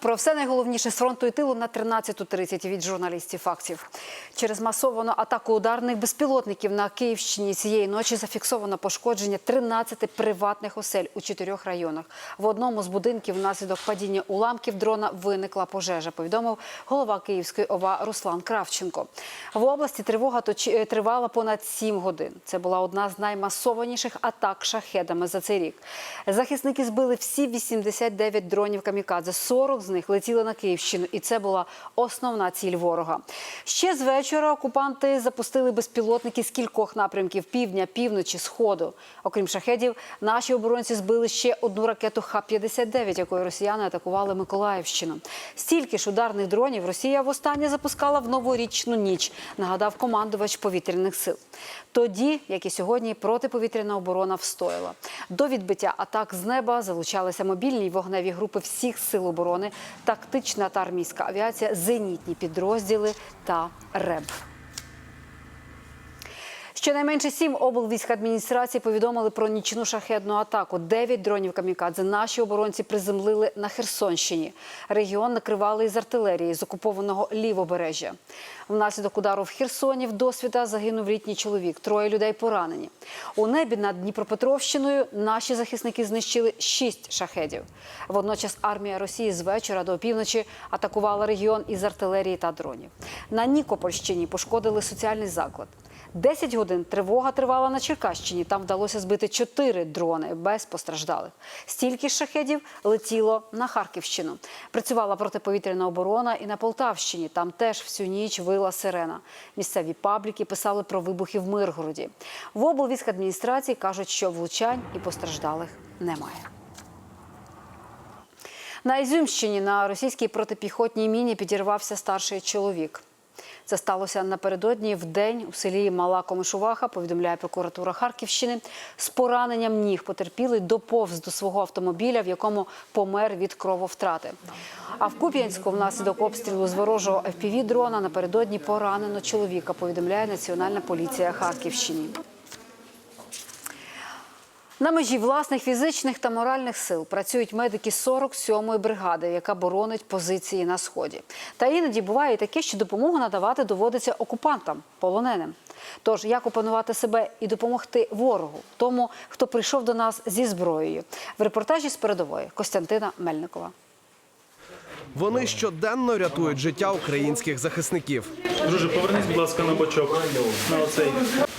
Про все найголовніше з фронту і тилу на 13.30 від журналістів фактів. Через масовану атаку ударних безпілотників на Київщині цієї ночі зафіксовано пошкодження 13 приватних осель у чотирьох районах. В одному з будинків внаслідок падіння уламків дрона виникла пожежа. Повідомив голова Київської ОВА Руслан Кравченко. В області тривога точі- тривала понад 7 годин. Це була одна з наймасованіших атак шахедами за цей рік. Захисники збили всі 89 дронів камікадзе. 40 з них летіли на Київщину, і це була основна ціль ворога. Ще з вечора окупанти запустили безпілотники з кількох напрямків півдня, півночі, сходу. Окрім шахедів, наші оборонці збили ще одну ракету Х-59, якою росіяни атакували Миколаївщину. Стільки ж ударних дронів Росія востаннє запускала в новорічну ніч, нагадав командувач повітряних сил. Тоді, як і сьогодні, протиповітряна оборона встояла. До відбиття атак з неба залучалися мобільні вогневі групи всіх сил оборони, тактична та армійська авіація, зенітні підрозділи та РЕБ. Щонайменше сім облвійськадміністрацій повідомили про нічну шахедну атаку. Дев'ять дронів камікадзе наші оборонці приземлили на Херсонщині. Регіон накривали із артилерії з окупованого лівобережжя. Внаслідок удару в Херсоні в досвіта загинув літній чоловік. Троє людей поранені. У небі над Дніпропетровщиною наші захисники знищили шість шахедів. Водночас армія Росії з вечора до опівночі атакувала регіон із артилерії та дронів. На Нікопольщині пошкодили соціальний заклад. 10 годин тривога тривала на Черкащині. Там вдалося збити 4 дрони без постраждалих. Стільки ж шахедів летіло на Харківщину. Працювала протиповітряна оборона і на Полтавщині. Там теж всю ніч вила сирена. Місцеві пабліки писали про вибухи в Миргороді. В облвійськадміністрації кажуть, що влучань і постраждалих немає. На Ізюмщині на російській протипіхотній міні підірвався старший чоловік. Це сталося напередодні в день у селі Мала Комишуваха, повідомляє прокуратура Харківщини. З пораненням ніг потерпілий доповз до свого автомобіля, в якому помер від крововтрати. А в Куп'янську внаслідок обстрілу з ворожого FPV-дрона напередодні поранено чоловіка, повідомляє Національна поліція Харківщини. На межі власних фізичних та моральних сил працюють медики 47-ї бригади, яка боронить позиції на сході. Та іноді буває і таке, що допомогу надавати доводиться окупантам, полоненим. Тож як опанувати себе і допомогти ворогу, тому хто прийшов до нас зі зброєю, в репортажі з передової Костянтина Мельникова. Вони щоденно рятують життя українських захисників. Друже, повернись, будь ласка, на бочок. На оцей.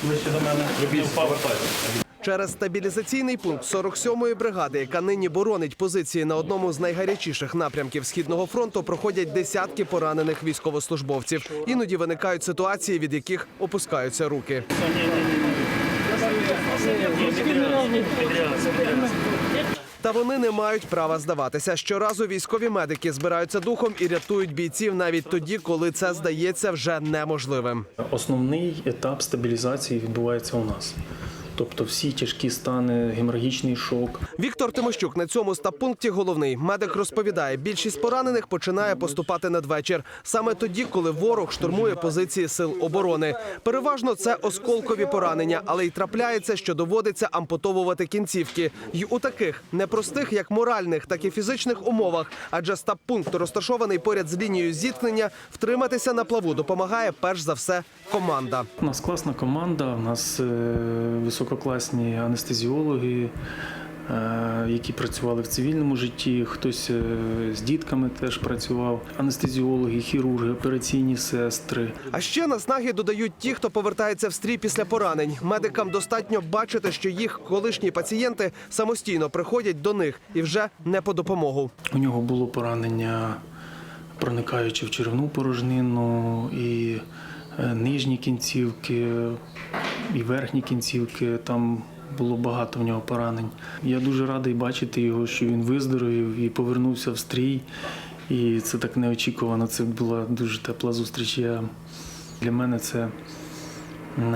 Ближче до мене. Повертайся. Через стабілізаційний пункт 47-ї бригади, яка нині боронить позиції на одному з найгарячіших напрямків східного фронту, проходять десятки поранених військовослужбовців. Іноді виникають ситуації, від яких опускаються руки. Та вони не мають права здаватися. Щоразу військові медики збираються духом і рятують бійців навіть тоді, коли це здається вже неможливим. Основний етап стабілізації відбувається у нас. Тобто всі тяжкі стани, геморрагічний шок. Віктор Тимощук на цьому стаб-пункті головний. Медик розповідає, більшість поранених починає поступати надвечір, саме тоді, коли ворог штурмує позиції сил оборони. Переважно це осколкові поранення, але й трапляється, що доводиться ампутовувати кінцівки. І у таких непростих, як моральних, так і фізичних умовах, адже стаб-пункт розташований поряд з лінією зіткнення, втриматися на плаву допомагає перш за все команда. У нас класна команда, у нас е, висококласні анестезіологи, е, які працювали в цивільному житті. Хтось е, з дітками теж працював. Анестезіологи, хірурги, операційні сестри. А ще наснаги додають ті, хто повертається в стрій після поранень. Медикам достатньо бачити, що їх колишні пацієнти самостійно приходять до них і вже не по допомогу. У нього було поранення, проникаючи в черевну порожнину, і нижні кінцівки, і верхні кінцівки. Там було багато в нього поранень. Я дуже радий бачити його, що він виздоровів і повернувся в стрій. І це так неочікувано. Це була дуже тепла зустріч. Я, для мене це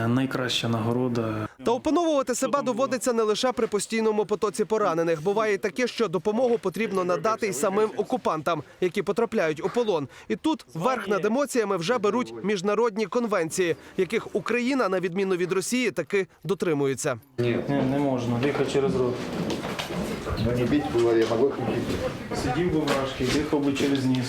найкраща нагорода. Та опановувати себе доводиться не лише при постійному потоці поранених. Буває таке, що допомогу потрібно надати й самим окупантам, які потрапляють у полон. І тут верх над емоціями вже беруть міжнародні конвенції, яких Україна, на відміну від Росії, таки дотримується. Не, не можна, дихати через рот. Но не бить было, я могу их. Сидів би важкий, дихав би через ніс.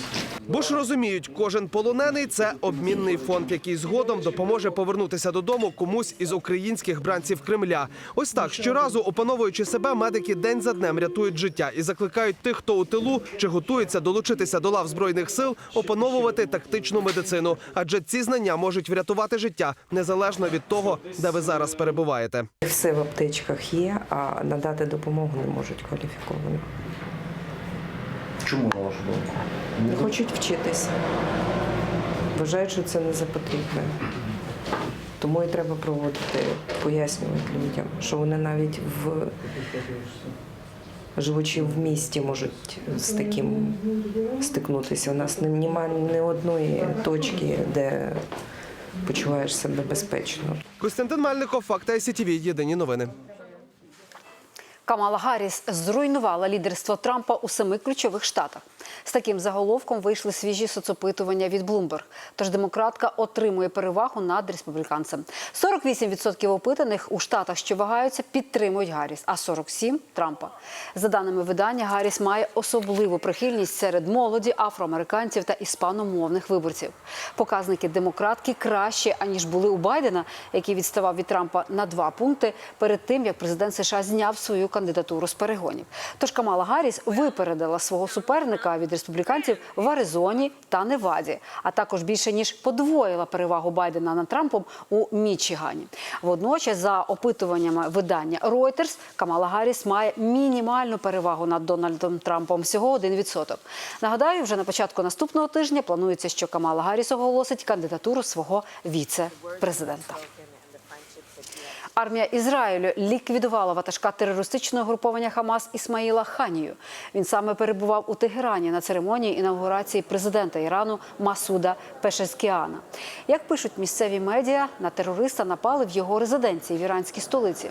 Бо ж розуміють, кожен полонений це обмінний фонд, який згодом допоможе повернутися додому комусь із українських бранців Кремля. Ось так щоразу, опановуючи себе, медики день за днем рятують життя і закликають тих, хто у тилу чи готується долучитися до лав збройних сил, опановувати тактичну медицину. Адже ці знання можуть врятувати життя незалежно від того, де ви зараз перебуваєте. Все в аптечках є, а надати допомогу не можуть кваліфіковано. Чому на вашу думку? Не хочуть вчитися. Вважають, що це не за потрібне. Тому і треба проводити, пояснювати людям, що вони навіть в живучи в місті можуть з таким стикнутися. У нас немає ні одної точки, де почуваєш себе безпечно. Костянтин Мельников, Факти СІТВ, Єдині новини. Камала Гарріс зруйнувала лідерство Трампа у семи ключових штатах. З таким заголовком вийшли свіжі соцопитування від Bloomberg. Тож демократка отримує перевагу над республіканцем. 48% опитаних у штатах, що вагаються, підтримують Гарріс, а 47% – Трампа. За даними видання, Гарріс має особливу прихильність серед молоді, афроамериканців та іспаномовних виборців. Показники демократки кращі аніж були у Байдена, який відставав від Трампа на два пункти перед тим, як президент США зняв свою кандидатуру з перегонів. Тож Камала Гарріс випередила свого суперника від республіканців в Аризоні та Неваді, а також більше ніж подвоїла перевагу Байдена над Трампом у Мічигані. Водночас, за опитуваннями видання Reuters, Камала Гарріс має мінімальну перевагу над Дональдом Трампом всього 1%. Нагадаю, вже на початку наступного тижня планується, що Камала Гарріс оголосить кандидатуру свого віце-президента. Армія Ізраїлю ліквідувала ватажка терористичного груповання Хамас Ісмаїла Ханію. Він саме перебував у Тегерані на церемонії інаугурації президента Ірану Масуда Пешескіана. Як пишуть місцеві медіа, на терориста напали в його резиденції в іранській столиці.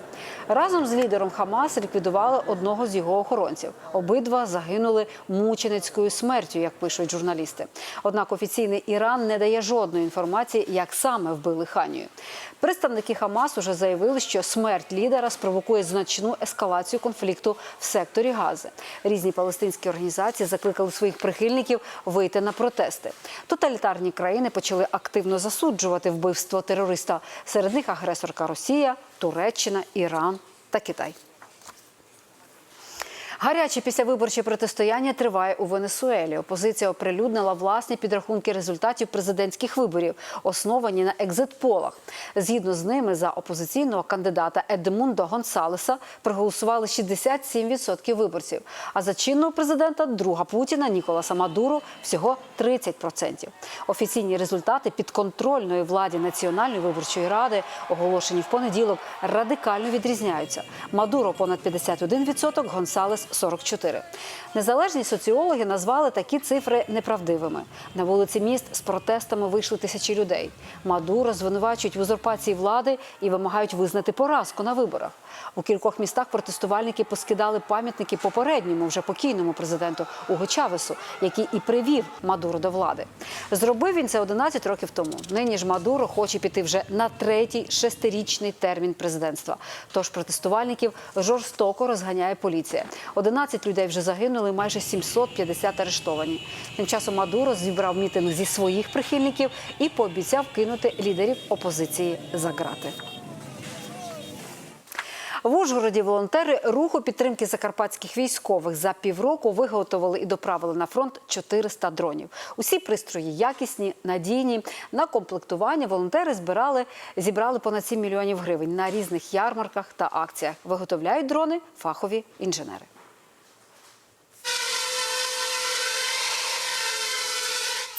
Разом з лідером Хамас ліквідували одного з його охоронців. Обидва загинули мученицькою смертю, як пишуть журналісти. Однак офіційний Іран не дає жодної інформації, як саме вбили Ханію. Представники Хамас уже заявили, що смерть лідера спровокує значну ескалацію конфлікту в секторі Гази. Різні палестинські організації закликали своїх прихильників вийти на протести. Тоталітарні країни почали активно засуджувати вбивство терориста. Серед них агресорка Росія, Туреччина, Іран та Китай. Гаряче післявиборче протистояння триває у Венесуелі. Опозиція оприлюднила власні підрахунки результатів президентських виборів, основані на екзитполах. Згідно з ними, за опозиційного кандидата Едмундо Гонсалеса проголосували 67% виборців. А за чинного президента друга Путіна Ніколаса Мадуро всього 30%. Офіційні результати підконтрольної владі Національної виборчої ради, оголошені в понеділок, радикально відрізняються. Мадуро понад 51%, Гонсалес 44%. Незалежні соціологи назвали такі цифри неправдивими. На вулиці міст з протестами вийшли тисячі людей. Мадуро звинувачують в узурпації влади і вимагають визнати поразку на виборах. У кількох містах протестувальники поскидали пам'ятники попередньому вже покійному президенту Уго Чавесу, який і привів Мадуро до влади. Зробив він це 11 років тому. Нині ж Мадуро хоче піти вже на третій шестирічний термін президентства. Тож протестувальників жорстоко розганяє поліція. 11 людей вже загинули, майже 750 арештовані. Тим часом Мадуро зібрав мітинг зі своїх прихильників і пообіцяв кинути лідерів опозиції за ґрати. В Ужгороді волонтери руху підтримки закарпатських військових за півроку виготовили і доправили на фронт 400 дронів. Усі пристрої якісні, надійні. На комплектування волонтери збирали, зібрали понад 7 мільйонів гривень на різних ярмарках та акціях. Виготовляють дрони фахові інженери.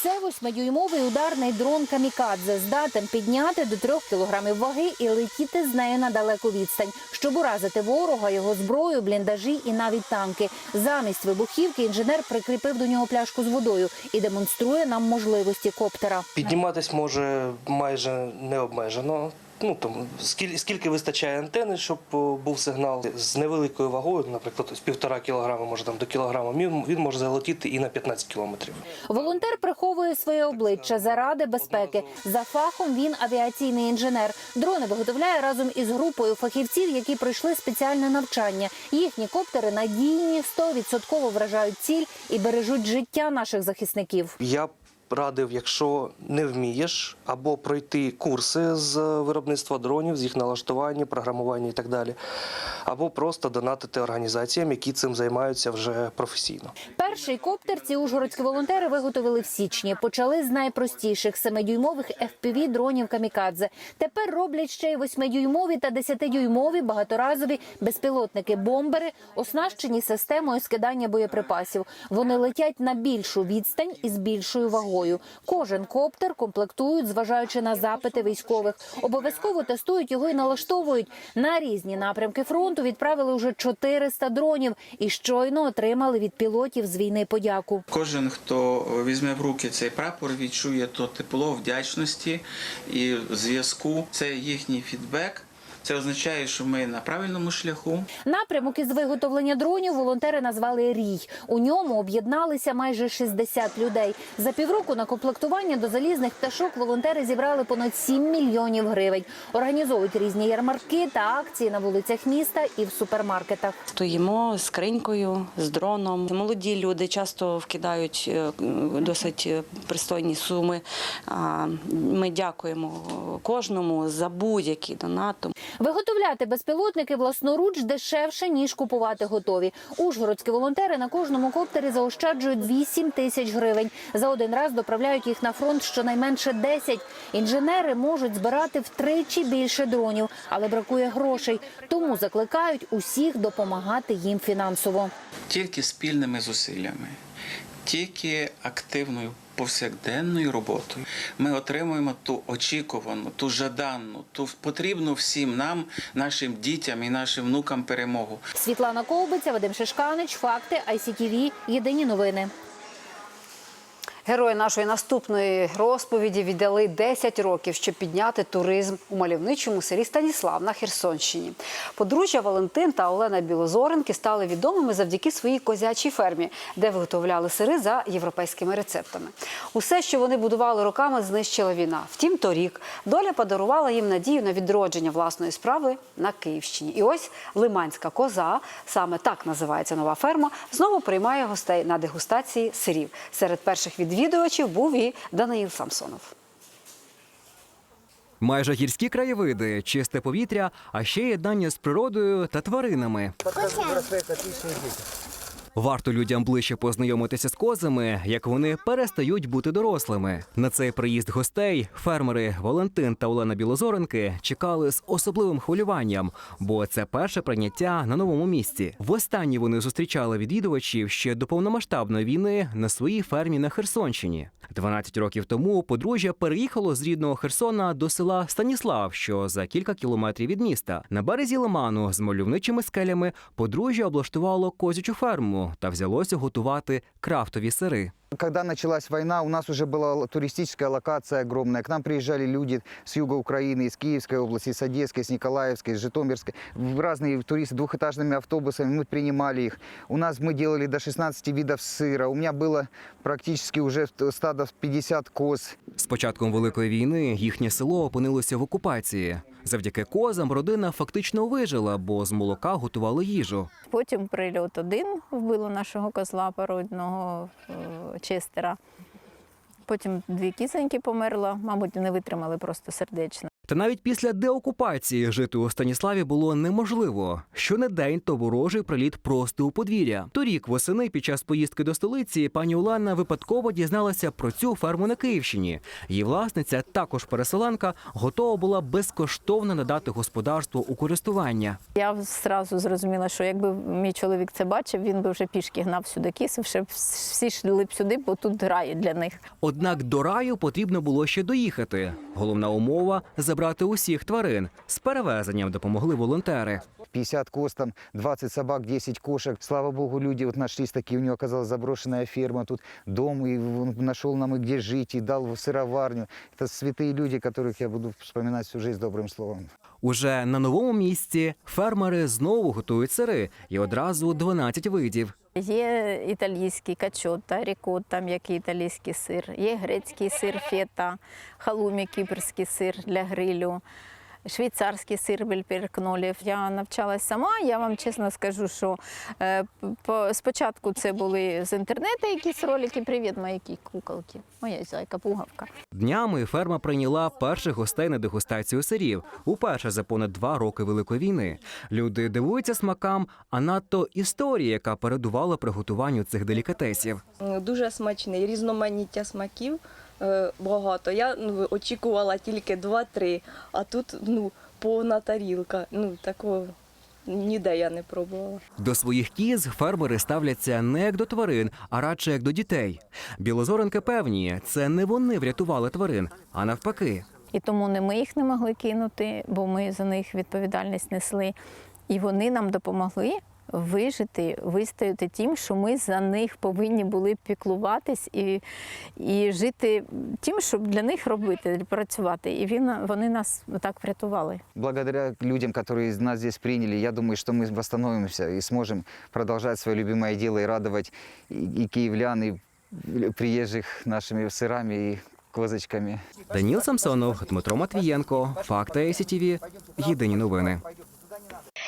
Це восьмидюймовий ударний дрон Камікадзе здатен підняти до трьох кілограмів ваги і летіти з нею на далеку відстань, щоб уразити ворога, його зброю, бліндажі і навіть танки. Замість вибухівки інженер прикріпив до нього пляшку з водою і демонструє нам можливості коптера. Підніматись може майже необмежено. Ну там скільки, скільки вистачає антени, щоб е, був сигнал з невеликою вагою, наприклад, з півтора кілограма, може там до кілограма, він, він може залетіти і на 15 кілометрів. Волонтер приховує своє обличчя заради безпеки. За фахом він авіаційний інженер. Дрони виготовляє разом із групою фахівців, які пройшли спеціальне навчання. Їхні коптери надійні, 100% вражають ціль і бережуть життя наших захисників. Я б радив, якщо не вмієш, або пройти курси з виробництва дронів, з їх налаштування, програмування і так далі, або просто донатити організаціям, які цим займаються вже професійно. Перший коптер ці ужгородські волонтери виготовили в січні. Почали з найпростіших 7-дюймових FPV дронів камікадзе. Тепер роблять ще й 8-дюймові та 10-дюймові багаторазові безпілотники бомбери, оснащені системою скидання боєприпасів. Вони летять на більшу відстань і з більшою вагою. Кожен коптер комплектують, зважаючи на запити військових. Обов'язково тестують його і налаштовують. На різні напрямки фронту відправили вже 400 дронів і щойно отримали від пілотів з війни подяку. Кожен, хто візьме в руки цей прапор, відчує то тепло вдячності і зв'язку. Це їхній фідбек. Це означає, що ми на правильному шляху. Напрямок із виготовлення дронів волонтери назвали Рій. У ньому об'єдналися майже 60 людей. За півроку на комплектування до залізних пташок волонтери зібрали понад 7 мільйонів гривень. Організовують різні ярмарки та акції на вулицях міста і в супермаркетах. Стоїмо з скринькою, з дроном. Молоді люди часто вкидають е, досить е, пристойні суми. А, Ми дякуємо кожному за будь-який донат. Виготовляти безпілотники власноруч дешевше ніж купувати готові. Ужгородські волонтери на кожному коптері заощаджують 8 тисяч гривень. За один раз доправляють їх на фронт щонайменше 10. Інженери можуть збирати втричі більше дронів, але бракує грошей. Тому закликають усіх допомагати їм фінансово. Тільки спільними зусиллями, тільки активною повсякденною роботою ми отримуємо ту очікувану, ту жаданну, ту потрібну всім нам, нашим дітям і нашим внукам перемогу. Світлана Ковбиця, Вадим Шишканич, факти ICTV, Єдині новини. Герої нашої наступної розповіді віддали 10 років, щоб підняти туризм у мальовничому селі Станіслав на Херсонщині. Подружжя Валентин та Олена Білозоренки стали відомими завдяки своїй козячій фермі, де виготовляли сири за європейськими рецептами. Усе, що вони будували роками, знищила війна. Втім, торік доля подарувала їм надію на відродження власної справи на Київщині. І ось Лиманська коза, саме так називається нова ферма, знову приймає гостей на дегустації сирів. Серед перших відвідувачів був і Даниїл Самсонов. Майже гірські краєвиди, чисте повітря, а ще єднання з природою та тваринами. Варто людям ближче познайомитися з козами, як вони перестають бути дорослими. На цей приїзд гостей фермери Валентин та Олена Білозоренки чекали з особливим хвилюванням, бо це перше прийняття на новому місці. Востаннє вони зустрічали відвідувачів ще до повномасштабної війни на своїй фермі на Херсонщині. 12 років тому подружжя переїхало з рідного Херсона до села Станіслав, що за кілька кілометрів від міста. На березі лиману з мальовничими скелями подружжя облаштувало козячу ферму та взялося готувати крафтові сири. Когда началась война, у нас уже была туристическая локация огромная. К нам приезжали люди с юга Украины, из Киевской области, с Одесской, с Николаевской, с Житомирской. В Разные туристы двухэтажными автобусами, мы принимали их. У нас мы делали до 16 видов сыра. У меня было практически уже стадо в 50 коз. З початком великої війни їхнє село опинилося в окупації. Завдяки козам родина фактично вижила, бо з молока готували їжу. Потім прильот один вбило нашого козла породного е, честера. Потім дві кисеньки померла, мабуть, не витримали просто сердечно. Та навіть після деокупації жити у Станіславі було неможливо. Щонедень то ворожий приліт просто у подвір'я. Торік восени під час поїздки до столиці пані Олена випадково дізналася про цю ферму на Київщині. Її власниця, також переселенка, готова була безкоштовно надати господарство у користування. Я зразу зрозуміла, що якби мій чоловік це бачив, він би вже пішки гнав сюди кисів, щоб всі йшли б сюди, бо тут рай для них. Однак до раю потрібно було ще доїхати. Головна умова забрати усіх тварин. З перевезенням допомогли волонтери. 50 коз, там 20 собак, 10 кошек. Слава богу, люди вот нашлись такие. У него оказалась заброшенная ферма, тут дом, и он нашел нам и где жить, и дал сыроварню. Это святые люди, которых я буду вспоминать всю жизнь добрым словом. Уже на новому місці фермери знову готують сири і одразу 12 видів. Є італійський качота, рікотта, який італійський сир, є грецький сир фета, халумі, кіпрський сир для грилю, швейцарський сир бельперкнолів. Я навчалась сама, я вам чесно скажу, що е, по- спочатку це були з інтернету якісь ролики. Привіт, мої куколки, моя зайка, пугавка. Днями ферма прийняла перших гостей на дегустацію сирів. Уперше за понад два роки Великої війни. Люди дивуються смакам, а надто історії, яка передувала приготуванню цих делікатесів. Дуже смачний, різноманіття смаків багато. Я ну, очікувала тільки 2-3, а тут ну, повна тарілка. Ну, такого ніде я не пробувала. До своїх кіз фермери ставляться не як до тварин, а радше як до дітей. Білозоренки певні, це не вони врятували тварин, а навпаки. І тому не ми їх не могли кинути, бо ми за них відповідальність несли. І вони нам допомогли вижити, вистояти тим, що ми за них повинні були піклуватись і, і жити тим, щоб для них робити, працювати. І він, вони нас так врятували. Благодаря людям, которые нас здесь приняли, я думаю, что мы восстановимся и сможем продолжать свое любимое дело и радовать и, и киевлян, и приезжих нашими сырами и козочками. Даніл Самсонов, Дмитро Матвієнко, Факти СІТВ, Єдині новини.